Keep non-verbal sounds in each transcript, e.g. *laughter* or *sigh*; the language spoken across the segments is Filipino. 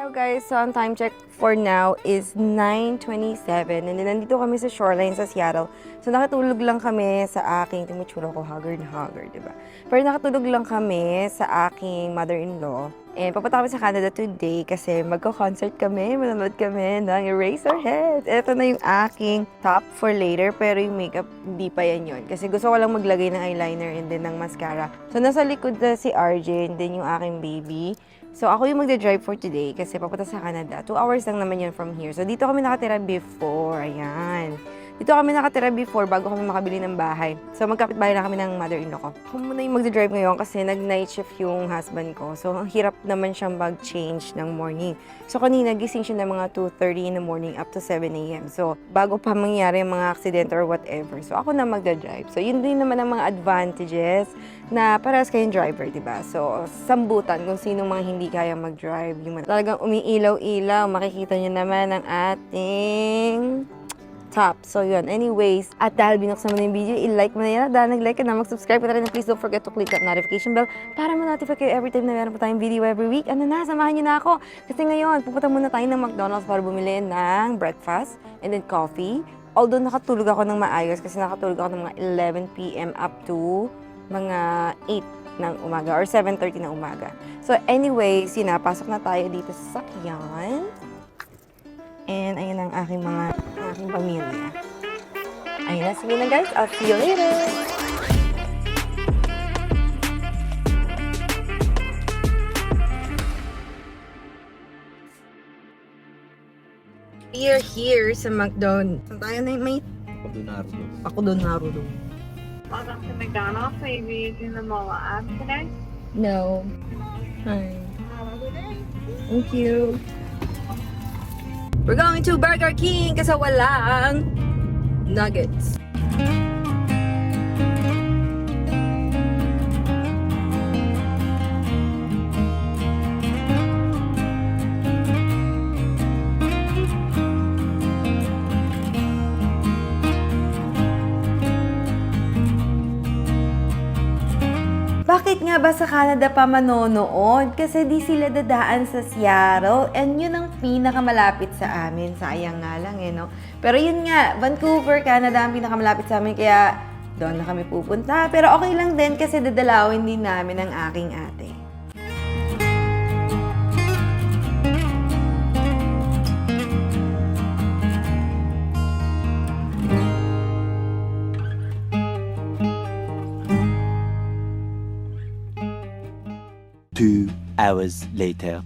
Hello guys, so ang time check for now is 9.27 and then nandito kami sa shoreline sa Seattle. So nakatulog lang kami sa aking, timutsura ko, haggard na haggard, diba? Pero nakatulog lang kami sa aking mother-in-law. And papunta kami sa Canada today kasi magko-concert kami, manonood kami ng Eraserhead. Ito na yung aking top for later, pero yung makeup, hindi pa yan yun. Kasi gusto ko lang maglagay ng eyeliner and then ng mascara. So nasa likod na si RJ and then yung aking baby. So, ako yung magda-drive for today kasi papunta sa Canada. Two hours lang naman yun from here. So, dito kami nakatira before. Ayan. Dito kami nakatira before bago kami makabili ng bahay. So, magkapit bahay lang kami ng mother-in-law ko. Ako muna yung magda-drive ngayon kasi nag-night shift yung husband ko. So, ang hirap naman siyang mag-change ng morning. So, kanina gising siya ng mga 2.30 in the morning up to 7 a.m. So, bago pa mangyari yung mga accident or whatever. So, ako na magda-drive. So, yun din naman ang mga advantages na parehas kayong driver, di ba? So, sambutan kung sino mga hindi kaya mag-drive. Yung talagang umiilaw-ilaw, makikita nyo naman ang ating top. So, yun. Anyways, at dahil binuksan mo na yung video, i-like mo na yan. Dahil nag-like ka na, mag-subscribe ka na rin. Please don't forget to click that notification bell para ma-notify kayo every time na meron pa tayong video every week. Ano na, samahan nyo na ako. Kasi ngayon, pupunta muna tayo ng McDonald's para bumili ng breakfast and then coffee. Although nakatulog ako ng maayos kasi nakatulog ako ng mga 11 p.m. up to mga 8 ng umaga or 7.30 ng umaga. So anyways, yun na, pasok na tayo dito sa sakyan. And ayun ang aking mga aking pamilya. Ayun na, sige na guys. I'll see you later. We are here sa McDonald's. Saan tayo na may Pagdunaro. ako doon narulo. Welcome to McDonald's. Are you using the mobile app today? No. Hi. Thank you. We're going to Burger King kasi walang nuggets. Ba sa Canada pa manonood? Kasi di sila dadaan sa Seattle and yun ang pinakamalapit sa amin. Sayang nga lang eh, no? Pero yun nga, Vancouver, Canada ang pinakamalapit sa amin kaya doon na kami pupunta. Pero okay lang din kasi dadalawin din namin ang aking ate. Hours later.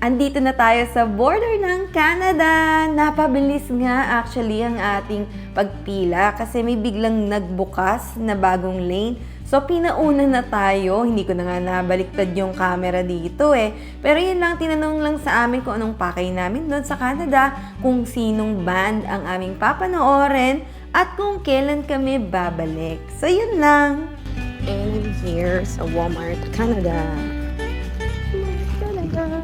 Andito na tayo sa border ng Canada. Napabilis nga actually ang ating pagpila kasi may biglang nagbukas na bagong lane. So, pinauna na tayo. Hindi ko na nga nabaliktad yung camera dito eh. Pero yun lang, tinanong lang sa amin kung anong pakay namin doon sa Canada, kung sinong band ang aming papanoorin, at kung kailan kami babalik. So, yun lang. And I'm here sa Walmart, Canada.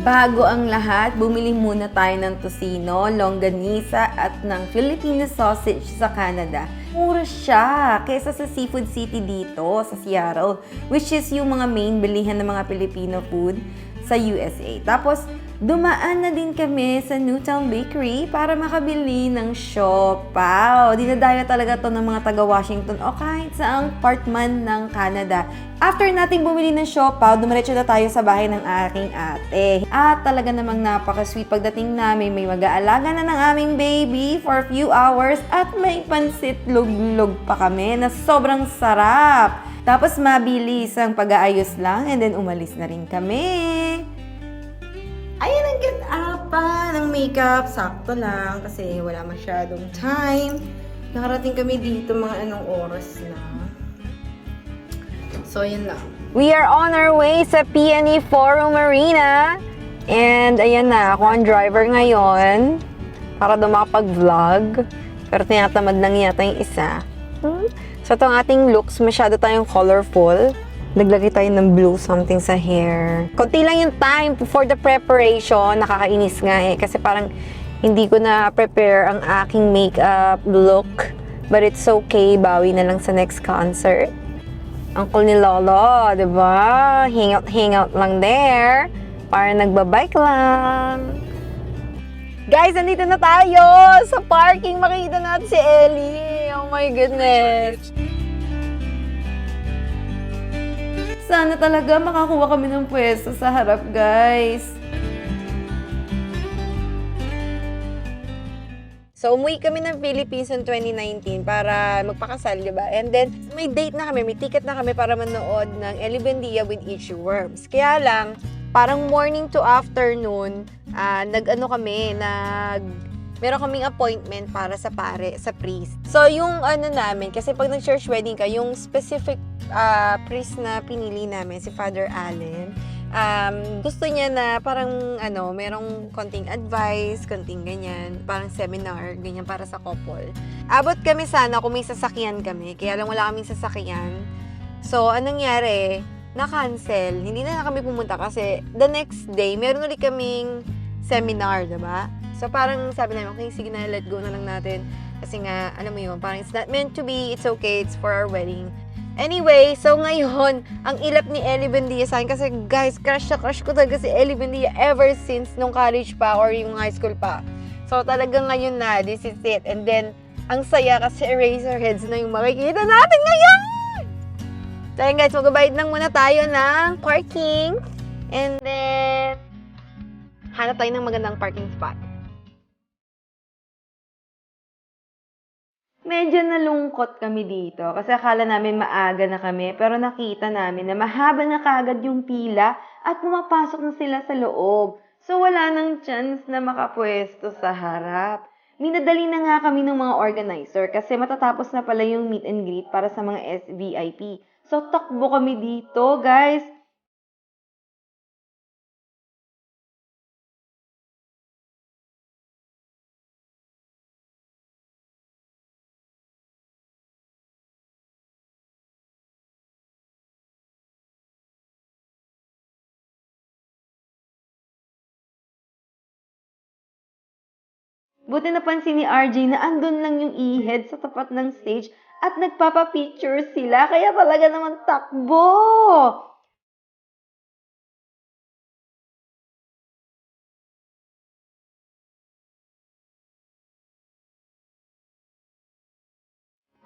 Bago ang lahat, bumili muna tayo ng tosino, longganisa at ng Filipino sausage sa Canada. Mura siya kaysa sa Seafood City dito sa Seattle, which is yung mga main bilihan ng mga Filipino food sa USA. Tapos, dumaan na din kami sa Newtown Bakery para makabili ng siopaw. Dinadayo talaga to ng mga taga-Washington o kahit saang part man ng Canada. After nating bumili ng siopaw, dumiretso na tayo sa bahay ng aking ate. At talaga namang napaka-sweet pagdating namin. May mag-aalaga na ng aming baby for a few hours at may pansit luglog pa kami na sobrang sarap. Tapos mabilis ang pag-aayos lang and then umalis na rin kami. Makeup. Sakto lang kasi wala masyadong time. Nakarating kami dito mga anong oras na. So, yun lang. We are on our way sa PNE Forum Arena. And ayan na, ako ang driver ngayon para daw makapag-vlog. Pero tinatamad lang yata yung isa. Hmm? So, itong ating looks, masyado tayong colorful. Naglagay tayo ng blue something sa hair. Konti lang yung time for the preparation. Nakakainis nga eh. Kasi parang hindi ko na prepare ang aking makeup look. But it's okay. Bawi na lang sa next concert. uncle ni Lolo, di ba? Hangout, hangout lang there. Para nagbabike lang. Guys, nandito na tayo sa parking. Makikita natin si Ellie. Oh my goodness. Sana talaga makakuha kami ng pwesto sa harap, guys. So, umuwi kami ng Philippines in 2019 para magpakasal, di ba? And then, may date na kami, may ticket na kami para manood ng Ellie Bendia with Itchy Worms. Kaya lang, parang morning to afternoon, ah, nag-ano kami, nag... Meron kaming appointment para sa pare, sa priest. So, yung ano namin, kasi pag nag-church wedding ka, yung specific ah, priest na pinili namin, si Father Allen, um, gusto niya na parang ano, merong konting advice, konting ganyan, parang seminar, ganyan para sa couple. Abot kami sana kung may sasakyan kami, kaya lang wala kaming sasakyan. So, anong nangyari? Na-cancel. Hindi na, na kami pumunta kasi the next day, meron ulit kaming seminar, ba? So, parang sabi namin, okay, sige na, let go na lang natin. Kasi nga, alam mo yun, parang it's not meant to be, it's okay, it's for our wedding. Anyway, so ngayon, ang ilap ni Ellie Bendia sa akin, kasi guys, crush na crush ko talaga si Ellie Bendia ever since nung college pa or yung high school pa. So talagang ngayon na, this is it. And then, ang saya kasi Eraserheads na yung makikita natin ngayon! So yun guys, magbabayad lang muna tayo ng parking. And then, hanap tayo ng magandang parking spot. Medyo nalungkot kami dito kasi akala namin maaga na kami pero nakita namin na mahaba na kagad yung pila at pumapasok na sila sa loob. So wala nang chance na makapwesto sa harap. Minadali na nga kami ng mga organizer kasi matatapos na pala yung meet and greet para sa mga SVIP. So takbo kami dito, guys. Buti napansin ni RJ na andun lang yung e-head sa tapat ng stage at nagpapapicture sila, kaya talaga naman takbo!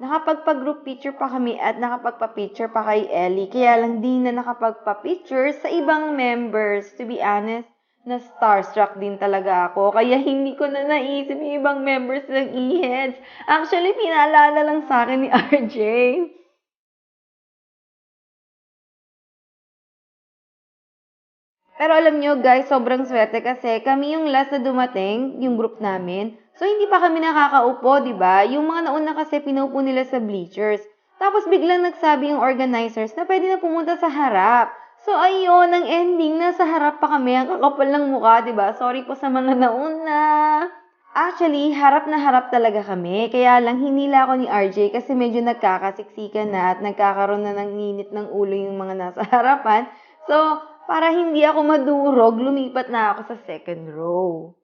Nakapagpa-group picture pa kami at nakapagpa-picture pa kay Ellie. Kaya lang di na nakapagpa-picture sa ibang members. To be honest, na starstruck din talaga ako. Kaya hindi ko na naisip yung ibang members ng e-heads. Actually, pinaalala lang sa akin ni RJ. Pero alam nyo guys, sobrang swerte kasi kami yung last na dumating, yung group namin. So hindi pa kami nakakaupo, di ba? Yung mga nauna kasi pinupo nila sa bleachers. Tapos biglang nagsabi yung organizers na pwede na pumunta sa harap. So ayun, ang ending, nasa harap pa kami, ang kakapal ng mukha, ba? Sorry po sa mga nauna. Actually, harap na harap talaga kami. Kaya lang hinila ako ni RJ kasi medyo nagkakasiksikan na at nagkakaroon na ng init ng ulo yung mga nasa *laughs* harapan. So, para hindi ako madurog, lumipat na ako sa second row.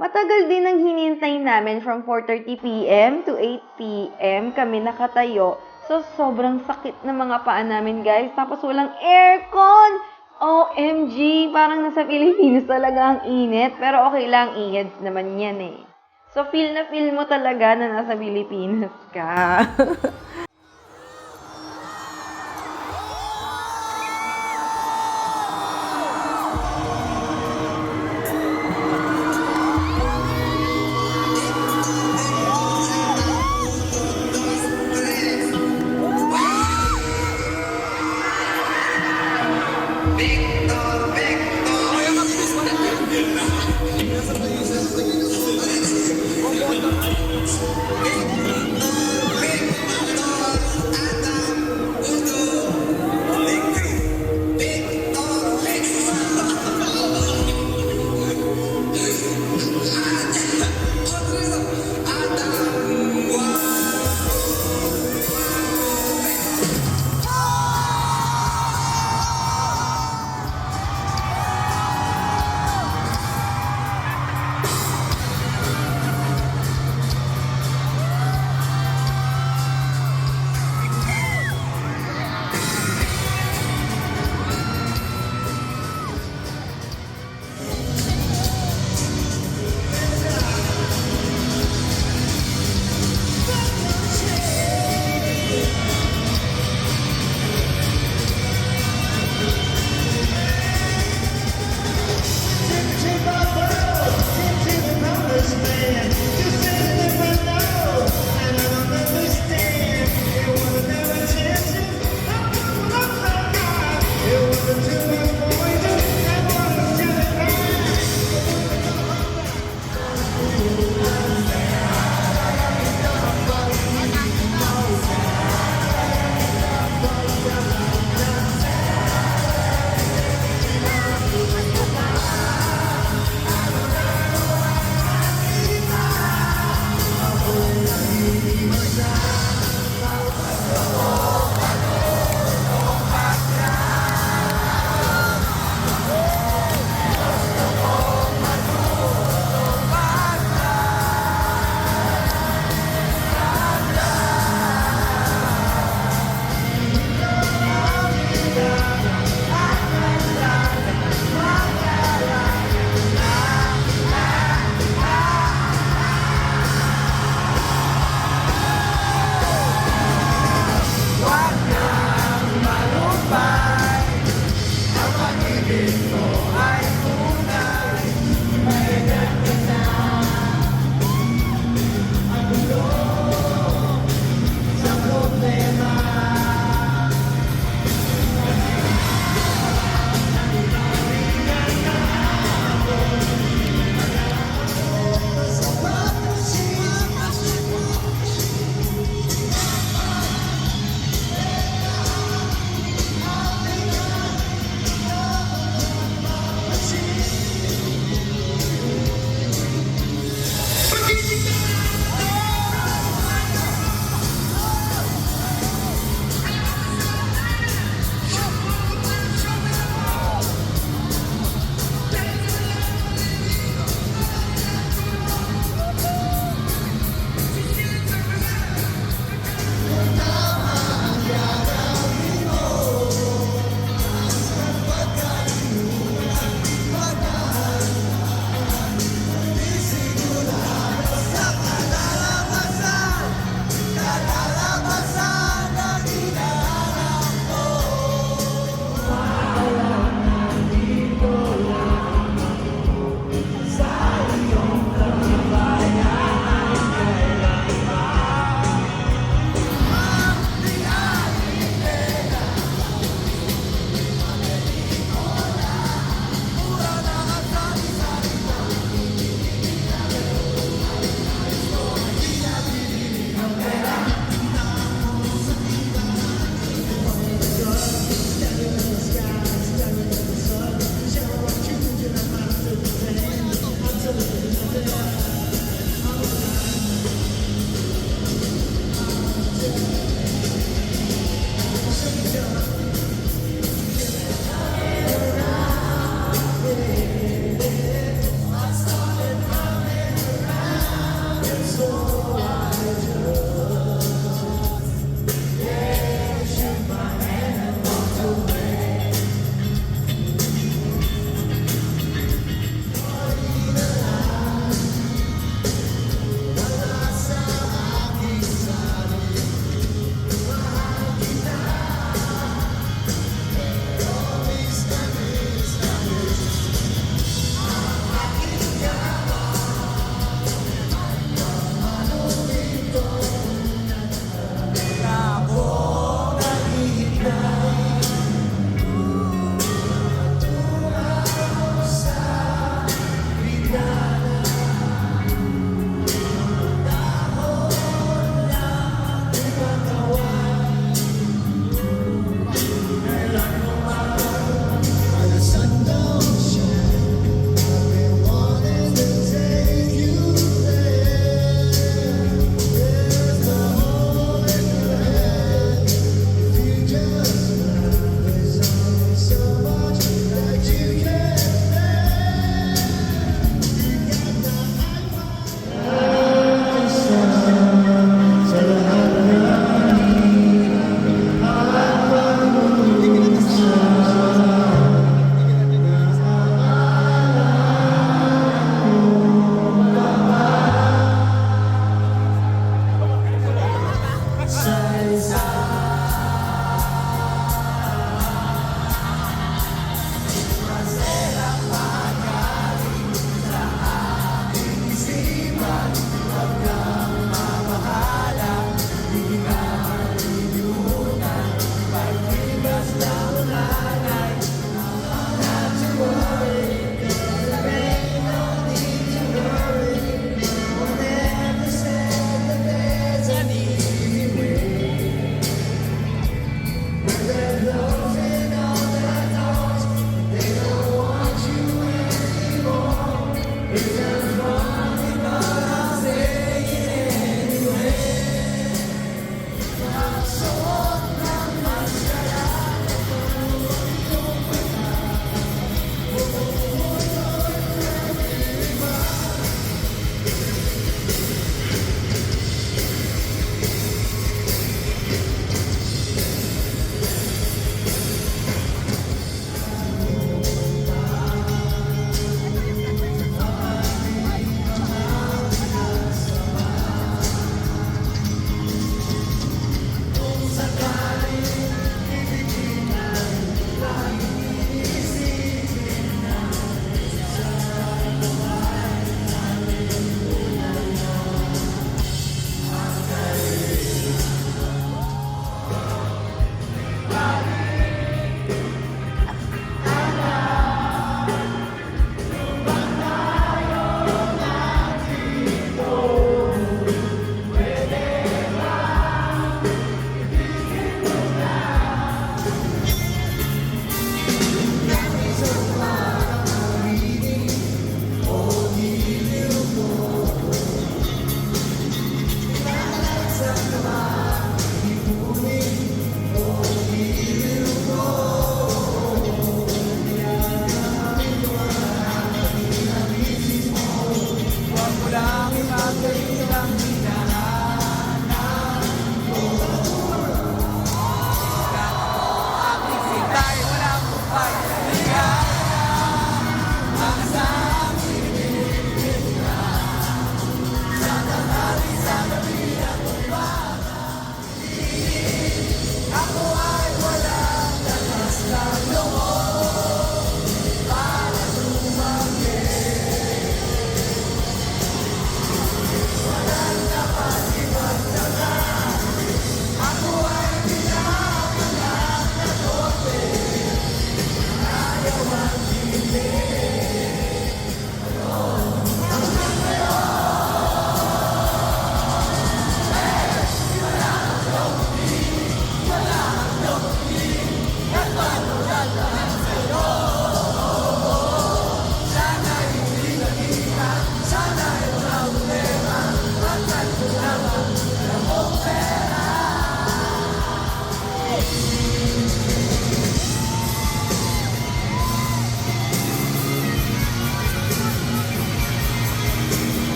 Matagal din ang hinintay namin from 4.30pm to 8pm kami nakatayo. So, sobrang sakit ng mga paa namin, guys. Tapos walang aircon! OMG! Parang nasa Pilipinas talaga ang init. Pero okay lang, e-heads naman yan eh. So, feel na feel mo talaga na nasa Pilipinas ka. *laughs*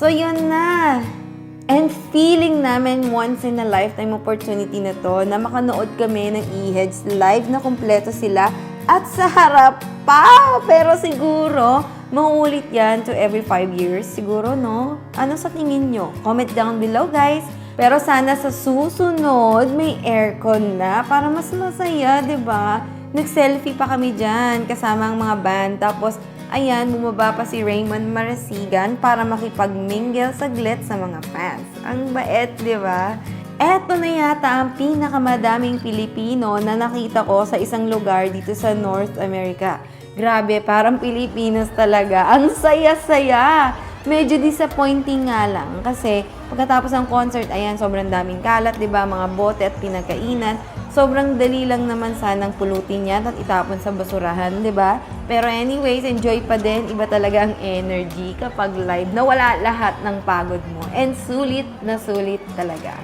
So, yun na. And feeling namin once in a lifetime opportunity na to na makanood kami ng e-heads live na kumpleto sila at sa harap pa. Pero siguro, mauulit yan to every five years. Siguro, no? Ano sa tingin nyo? Comment down below, guys. Pero sana sa susunod, may aircon na para mas masaya, 'di ba? Nag-selfie pa kami dyan kasama ang mga band. Tapos, ayan, bumaba pa si Raymond Marasigan para makipag-mingle saglit sa mga fans. Ang bait, di ba? Eto na yata ang pinakamadaming Pilipino na nakita ko sa isang lugar dito sa North America. Grabe, parang Pilipinas talaga. Ang saya-saya! Medyo disappointing nga lang kasi pagkatapos ng concert, ayan, sobrang daming kalat, di ba? Mga bote at pinagkainan. Sobrang dali lang naman sanang pulutin yan at itapon sa basurahan, di ba? Pero anyways, enjoy pa din. Iba talaga ang energy kapag live na wala lahat ng pagod mo. And sulit na sulit talaga.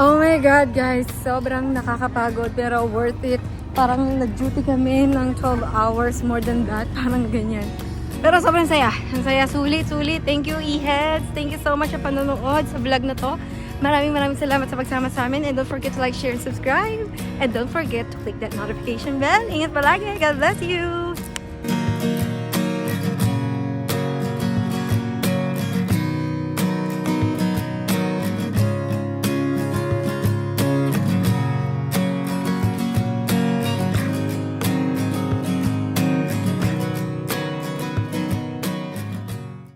Oh my God, guys. Sobrang nakakapagod pero worth it. Parang nag-duty kami ng 12 hours, more than that. *laughs* Parang ganyan. Pero sobrang saya. Ang saya. Sulit, sulit. Thank you, e-heads. Thank you so much sa panonood sa vlog na to. Maraming maraming salamat sa pagsama sa amin. And don't forget to like, share, and subscribe. And don't forget to click that notification bell. Ingat palagi. God bless you!